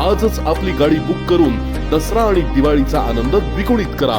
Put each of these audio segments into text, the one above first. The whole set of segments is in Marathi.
आजच आपली गाडी बुक करून दसरा आणि दिवाळीचा आनंद द्विगुणित करा.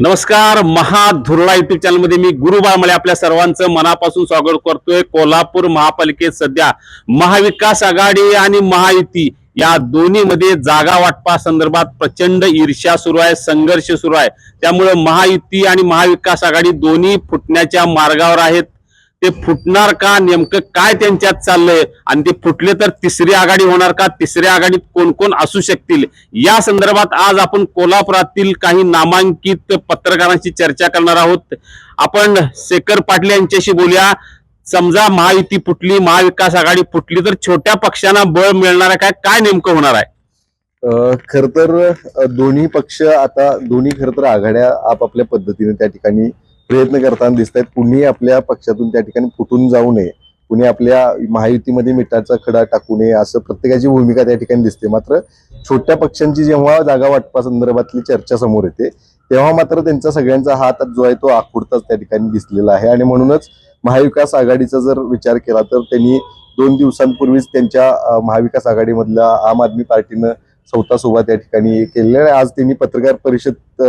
नमस्कार महाधुरळा युट्यूब चॅनलमध्ये मी गुरुबाळमळे आपल्या सर्वांचं मनापासून स्वागत करतोय. कोल्हापूर महापालिकेत सध्या महाविकास आघाडी आणि महायुती या दोन्ही मध्ये जागा वाटपा संदर्भात प्रचंड ईर्ष्या सुरू आहे संघर्ष सुरू आहे. त्यामुळे महायुती आणि महाविकास आघाडी दोन्ही फुटण्याच्या मार्गावर आहेत. ते फुटणार का? नेमकं काय त्यांच्यात चाललंय? आणि ते फुटले तर तिसरी आघाडी होणार का? तिसऱ्या आघाडीत कोण कोण असू शकतील? या संदर्भात आज आपण कोल्हापुरातील काही नामांकित पत्रकारांशी चर्चा करणार आहोत. आपण शेखर पाटील यांच्याशी बोलूया. समजा महायुती फुटली महाविकास आघाडी फुटली तर छोट्या पक्षांना बळ मिळणार आहे काय? काय नेमकं होणार आहे? खर तर दोन्ही पक्ष आता दोन्ही खर तर आघाड्या आपापल्या पद्धतीने त्या ठिकाणी प्रयत्न करताना दिसत आहेत कुणी आपल्या पक्षातून त्या ठिकाणी फुटून जाऊ नये कुणी आपल्या महायुतीमध्ये मिठाचा खडा टाकू नये असं प्रत्येकाची भूमिका त्या ठिकाणी दिसते. मात्र छोट्या पक्षांची जेव्हा जागा वाटपा संदर्भातली चर्चा समोर येते तेव्हा मात्र त्यांचा सगळ्यांचा हात जो आहे तो आखुडताच त्या ठिकाणी दिसलेला आहे. आणि म्हणूनच महाविकास आघाडीचा जर विचार केला तर त्यांनी दोन दिवसांपूर्वीच त्यांच्या महाविकास आघाडीमधल्या आम आदमी पार्टीनं स्वतः सोबत त्या ठिकाणी केलेला आहे. आज त्यांनी पत्रकार परिषद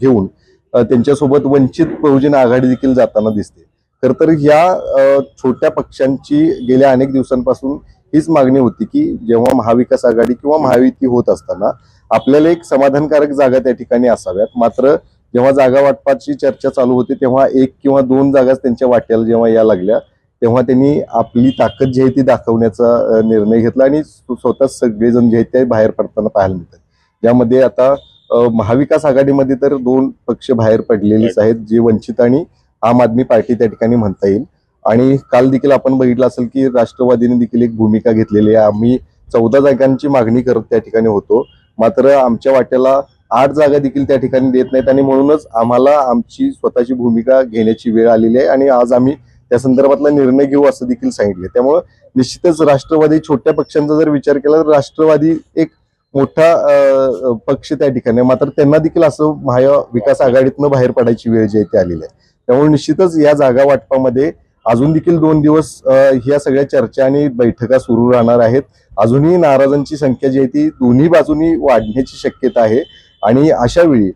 घेऊन त्यांच्यासोबत वंचित बहुजन आघाडी देखील जाताना दिसते. खर तर ह्या छोट्या पक्षांची गेल्या अनेक दिवसांपासून हीच मागणी होती की जेव्हा महाविकास आघाडी किंवा महायुती होत असताना आपल्याला एक समाधानकारक जागा त्या ठिकाणी असाव्यात. मात्र जेव्हा जागा वाटपाची चर्चा चालू होती तेव्हा एक किंवा दोन जागाच त्यांच्या वाट्याला जेव्हा या लागल्या तेव्हा त्यांनी आपली ताकद जी आहे ती दाखवण्याचा निर्णय घेतला आणि स्वतः सगळेजण जे आहेत ते बाहेर पडताना पाहायला मिळतात. यामध्ये आता महाविकास आघाडीमध्ये तर दोन पक्ष बाहेर पडलेलेच आहेत जे वंचित आणि आम आदमी पार्टी त्या ठिकाणी म्हणता येईल. आणि काल देखील आपण बघितलं असेल की राष्ट्रवादीने देखील एक भूमिका घेतलेली आहे. आम्ही चौदा जागांची मागणी करत त्या ठिकाणी होतो. मात्र आमच्या वाट्याला आठ जागा देखील त्या ठिकाणी देत नाहीत आणि म्हणूनच आम्हाला आमची स्वतःची भूमिका घेण्याची वेळ आलेली आहे आणि आज आम्ही त्या संदर्भातला निर्णय घेऊ असं देखील सांगितले त्यामुळं निश्चितच राष्ट्रवादी छोट्या पक्षांचा जर विचार केला तर राष्ट्रवादी एक मोठा पक्ष त्या ठिकाणी मात्र त्यांना देखील असं महाविकास आघाडीतनं बाहेर पडायची वेळ जी आहे ती आलेली आहे. त्यामुळे निश्चितच या जागा वाटपामध्ये अजून देखील दोन दिवस ह्या सगळ्या चर्चा आणि बैठका सुरू राहणार आहेत. अजूनही नाराजांची संख्या जी आहे ती दोन्ही बाजूनी वाढण्याची शक्यता आहे. आणि अशा वेळी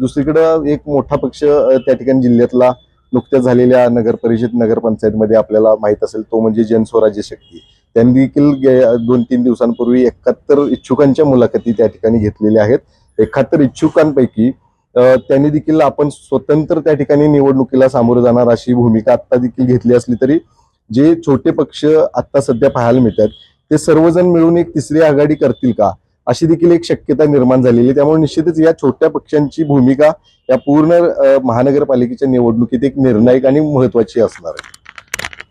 दुसरीकडं एक मोठा पक्ष त्या ठिकाणी जिल्ह्यातला नुकत्याच झालेल्या नगर परिषद नगरपंचायतमध्ये आपल्याला माहीत असेल तो म्हणजे जनस्वराज्य शक्ती. त्यांनी देखील दोन तीन दिवसांपूर्वी एकाहत्तर इच्छुकांच्या मुलाखती त्या ठिकाणी घेतलेल्या आहेत. एकाहत्तर इच्छुकांपैकी त्यांनी देखील आपण स्वतंत्र त्या ठिकाणी निवडणुकीला सामोरं जाणार अशी भूमिका आता देखील घेतली असली तरी जे छोटे पक्ष आता सध्या पाहायला मिळतात ते सर्वजण मिळून एक तिसरी आघाडी करतील का? अशी देखील एक शक्यता निर्माण झालेली आहे. त्यामुळे निश्चितच या छोट्या पक्षांची भूमिका या पूर्ण महानगरपालिकेच्या निवडणुकीत एक निर्णायक आणि महत्वाची असणार आहे.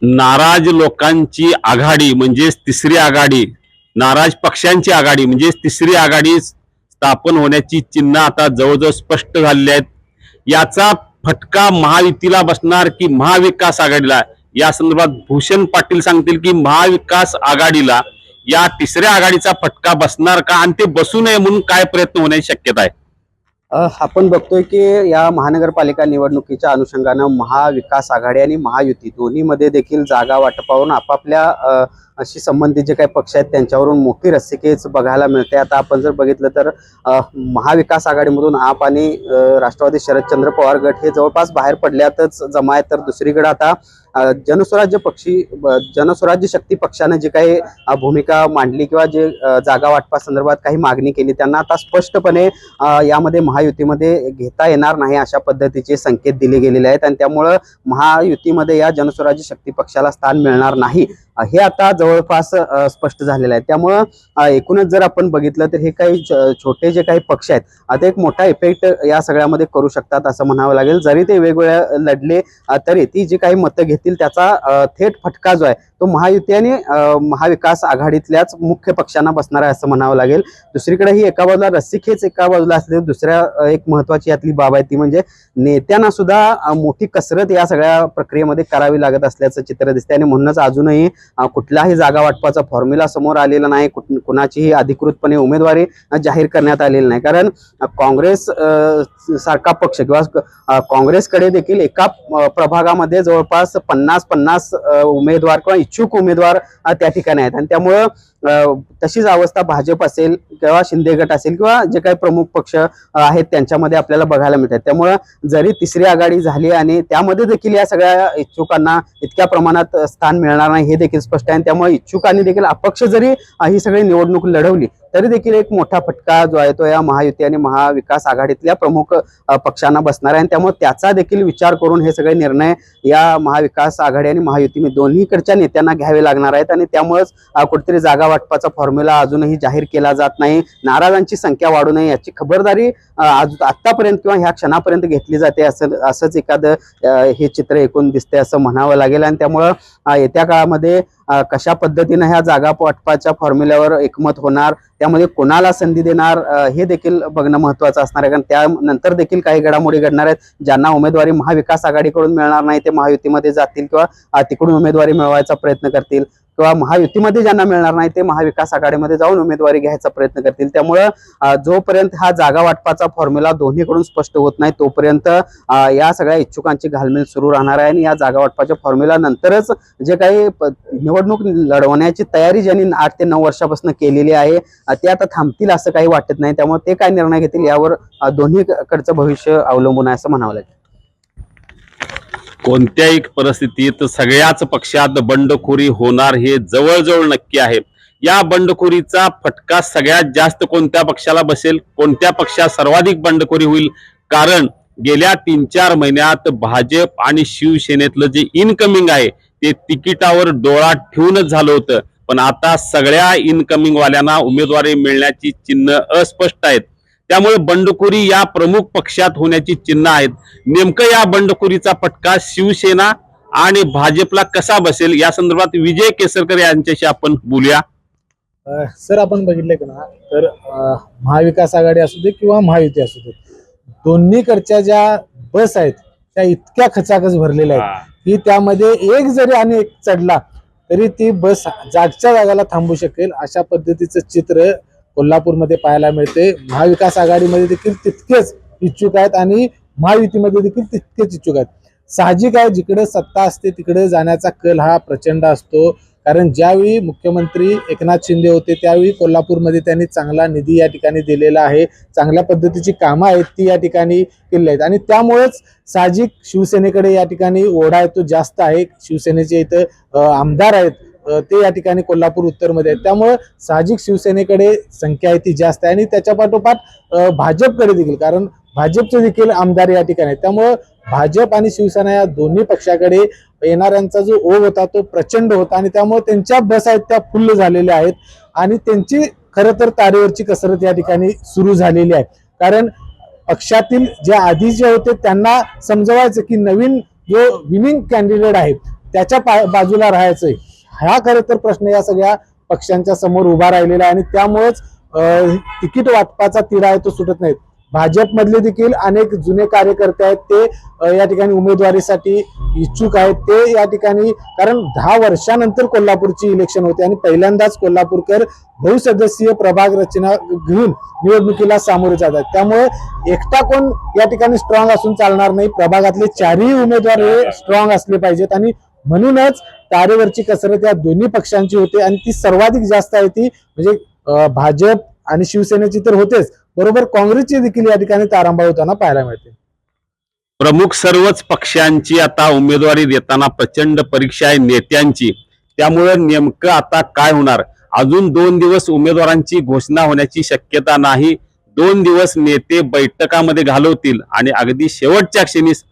नाराज लोकांची आघाडी म्हणजेच तिसरी आघाडी नाराज पक्षांची आघाडी म्हणजेच तिसरी आघाडी स्थापन होण्याची चिन्ह आता जवळजवळ स्पष्ट झालेली आहेत. याचा फटका महायुतीला बसणार की महाविकास आघाडीला? या संदर्भात भूषण पाटील सांगतील की महाविकास आघाडीला या तिसऱ्या आघाडीचा फटका बसणार का? आणि ते बसू नये म्हणून काय प्रयत्न होण्याची शक्यता आहे? आपण बघतोय की या महानगरपालिका निवडणुकीच्या अनुषंगानं महाविकास आघाडी आणि महायुती दोन्हीमध्ये देखील जागा वाटपावरून आपापल्या अ, अशी संबंधित जे काही पक्ष आहेत त्यांच्यावरून मोठी रस्सिकेच बघायला मिळते. आता आपण जर बघितलं तर महाविकास आघाडीमधून आप आणि राष्ट्रवादी शरदचंद्र पवार गट हे जवळपास बाहेर पडल्यातच जमा आहेत. तर दुसरीकडे आता जनस्वराज्य पक्षी जनस्वराज्य शक्ती पक्षाने जे काही भूमिका मांडली किंवा जे जागा वाटपा संदर्भात काही मागणी केली त्यांना आता स्पष्टपणे यामध्ये महायुतीमध्ये घेता येणार नाही अशा पद्धतीचे संकेत दिले गेलेले आहेत. आणि त्यामुळं महायुतीमध्ये या जनस्वराज्य शक्ती पक्षाला स्थान मिळणार नाही. हे आता जवळपास स्पष्ट झालेलं आहे. त्यामुळं एकूणच जर आपण बघितलं तर हे काही छोटे जे काही पक्ष आहेत आता एक मोठा इफेक्ट या सगळ्यामध्ये करू शकतात असं म्हणावं लागेल. जरी ते वेगवेगळ्या लढले तरी ती जी काही मतं घेतील त्याचा थेट फटका जो आहे तो महायुती आणि महाविकास आघाडीतल्याच मुख्य पक्षांना बसणार आहे असं म्हणावं लागेल. दुसरीकडे ही एका बाजूला रस्सीखेच एका बाजूला असते. दुसऱ्या एक महत्वाची यातली बाब आहे ती म्हणजे नेत्यांना सुद्धा मोठी कसरत या सगळ्या प्रक्रियेमध्ये करावी लागत असल्याचं चित्र दिसते आणि म्हणूनच अजूनही कुठलाही जागा वाटपाचा फॉर्म्युला समोर आलेला नाही कुणाचीही अधिकृतपणे उमेदवारी जाहीर करण्यात आलेली नाही. कारण काँग्रेस सारखा पक्ष किंवा काँग्रेसकडे देखील एका प्रभागामध्ये जवळपास पन्नास पन्नास उमेदवार किंवा इच्छुक उमेदवार त्या ठिकाणी आहेत. आणि त्यामुळं तशीच अवस्था भाजप असेल किंवा शिंदे गट असेल किंवा जे काही प्रमुख पक्ष आहेत त्यांच्यामध्ये आपल्याला बघायला मिळतात. त्यामुळं जरी तिसरी आघाडी झाली आणि त्यामध्ये देखील या सगळ्या इच्छुकांना इतक्या प्रमाणात स्थान मिळणार नाही हे देखील स्पष्ट आहे. आणि त्यामुळे इच्छुकांनी देखील अपक्ष जरी ही सगळी निवडणूक लढवली तरी देखील एक मोठा फटका जो आहे तो या महायुती आणि महाविकास आघाडीतल्या प्रमुख पक्षांना बसणार आहे. आणि त्यामुळे त्याचा देखील विचार करून हे सगळे निर्णय या महाविकास आघाडी आणि महायुती दोन्हीकडच्या नेत्यांना घ्यावे लागणार आहेत. आणि त्यामुळेच कुठेतरी जागा वाटपाचा फॉर्म्युला अजूनही जाहीर केला जात नाही. नाराजांची संख्या वाढू नये याची खबरदारी आज आतापर्यंत किंवा ह्या क्षणापर्यंत घेतली जाते असं असंच एखादं हे चित्र एकूण दिसते असं म्हणावं लागेल. आणि त्यामुळं येत्या काळामध्ये कशा पद्धतीनं ह्या जागा वाटपाच्या फॉर्म्युल्यावर एकमत होणार त्यामध्ये कोणाला संधी देणार हे देखील बघणं महत्वाचं असणार आहे. कारण त्यानंतर देखील काही घडामोडी घडणार आहेत. ज्यांना उमेदवारी महाविकास आघाडीकडून मिळणार नाही ते महायुतीमध्ये जातील किंवा तिकडून उमेदवारी मिळवायचा प्रयत्न करतील. किंवा महायुतीमध्ये ज्यांना मिळणार नाही ते महाविकास आघाडीमध्ये जाऊन उमेदवारी घ्यायचा प्रयत्न करतील. त्यामुळं जोपर्यंत हा जागा वाटपाचा फॉर्म्युला दोन्हीकडून स्पष्ट होत नाही तोपर्यंत या सगळ्या इच्छुकांची घालमेल सुरू राहणार आहे आणि या जागा वाटपाच्या फॉर्म्युला नंतरच जे काही निवडणूक लढवण्याची तयारी ज्यांनी आठ ते नऊ वर्षापासून केलेली आहे ते आता थांबतील असं काही वाटत नाही. त्यामुळे ते काय निर्णय घेतील यावर दोन्हीकडचं भविष्य अवलंबून आहे असं म्हणावं लागेल. कोणत्याही परिस्थितीत सगळ्याच पक्षात बंडखोरी होणार हे जवळजवळ नक्की आहे. या बंडखोरीचा फटका सगळ्यात जास्त कोणत्या पक्षाला बसेल? कोणत्या पक्षात सर्वाधिक बंडखोरी होईल? कारण गेल्या तीन चार महिन्यात भाजप आणि शिवसेनेतलं जे इनकमिंग आहे ते तिकिटावर डोळा ठेवूनच झालं होतं. पण आता सगळ्या इनकमिंगवाल्यांना उमेदवारी मिळण्याची चिन्ह अस्पष्ट आहेत. त्यामुळे बंडखोरी या प्रमुख पक्षात होण्याची चिन्ह आहेत. नेमकं या बंडखोरीचा फटका शिवसेना आणि भाजपला कसा बसेल? या संदर्भात विजय केसरकर यांच्याशी आपण बोलूया. सर आपण बघितलं का ना तर महाविकास आघाडी असू दे किंवा महायुती असू दे दोन्हीकडच्या ज्या बस आहेत त्या इतक्या खचाखच भरलेल्या आहेत की त्यामध्ये एक जरी आणि एक चढला तरी ती बस जागच्या जागाला थांबू शकेल अशा पद्धतीचं चित्र कोल्हापूरमध्ये पाहायला मिळते. महाविकास आघाडीमध्ये देखील तितकेच इच्छुक आहेत आणि महायुतीमध्ये देखील तितकेच इच्छुक आहेत. साहजिक आहे जिकडे सत्ता असते तिकडे जाण्याचा कल हा प्रचंड असतो. कारण ज्यावेळी मुख्यमंत्री एकनाथ शिंदे होते त्यावेळी कोल्हापूरमध्ये त्यांनी चांगला निधी या ठिकाणी दिलेला आहे. चांगल्या पद्धतीची कामं आहेत ती या ठिकाणी केली आहेत. आणि त्यामुळेच साहजिक शिवसेनेकडे या ठिकाणी ओढा आहे तो जास्त आहे. शिवसेनेचे इथं आमदार आहेत ते या ठिकाणी कोल्हापूर उत्तरमध्ये आहेत. त्यामुळं साहजिक शिवसेनेकडे संख्या आहे ती जास्त आहे आणि त्याच्या पाठोपाठ भाजपकडे देखील कारण भाजपचे देखील आमदार या ठिकाणी आहेत. त्यामुळं भाजप आणि शिवसेना या दोन्ही पक्षाकडे येणाऱ्यांचा जो ओघ होता तो प्रचंड होता आणि त्यामुळे त्यांच्या बस आहेत त्या फुल्ल झालेल्या आहेत आणि त्यांची खरं तर तारेवरची कसरत या ठिकाणी सुरू झालेली आहे. कारण पक्षातील जे आधी जे होते त्यांना समजवायचं की नवीन जो विनिंग कॅन्डिडेट आहे त्याच्या पा- बाजूला राहायचं हा खरं तर प्रश्न या सगळ्या पक्षांच्या समोर उभा राहिलेला आहे आणि त्यामुळेच तिकीट वाटपाचा तिढा आहे तो सुटत नाहीत भाजपमधले देखील अनेक जुने कार्यकर्ते आहेत ते या ठिकाणी उमेदवारीसाठी इच्छुक आहेत. ते या ठिकाणी कारण दहा वर्षानंतर कोल्हापूरची इलेक्शन होते आणि पहिल्यांदाच कोल्हापूरकर बहुसदस्यीय प्रभाग रचना घेऊन निवडणुकीला सामोरे जातात त्यामुळे एकटा कोण या ठिकाणी स्ट्रॉंग असून चालणार नाही. प्रभागातले चारही उमेदवार हे स्ट्रॉंग असले पाहिजेत आणि म्हणूनच तारेवरची कसरत या दोन्ही पक्षांची होते आणि ती सर्वाधिक जास्त आहे ती म्हणजे भाजप आणि शिवसेनेची तर होतेच. बरोबर काँग्रेसची देखील या ठिकाणी तारांबळ होताना पाहायला मिळते. प्रमुख सर्वच पक्षांची आता उमेदवारी देताना प्रचंड परीक्षा आहे नेत्यांची. त्यामुळे नेमकं आता काय होणार? अजून दोन दिवस उमेदवारांची घोषणा होण्याची शक्यता नाही. दोन दिवस नेते बैठकामध्ये घालवतील आणि अगदी शेवटच्या क्षणीस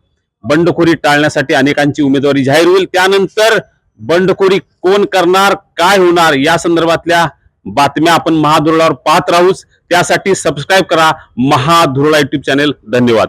बंडखोरी टाळण्यासाठी अनेकांची उमेदवारी जाहीर होईल. त्यानंतर बंडखोरी कोण करणार काय होणार या संदर्भातल्या बातम्या आपण महाधुरळावर पाहत राहूच. त्यासाठी सबस्क्राईब करा महाधुरळा युट्यूब चॅनेल धन्यवाद.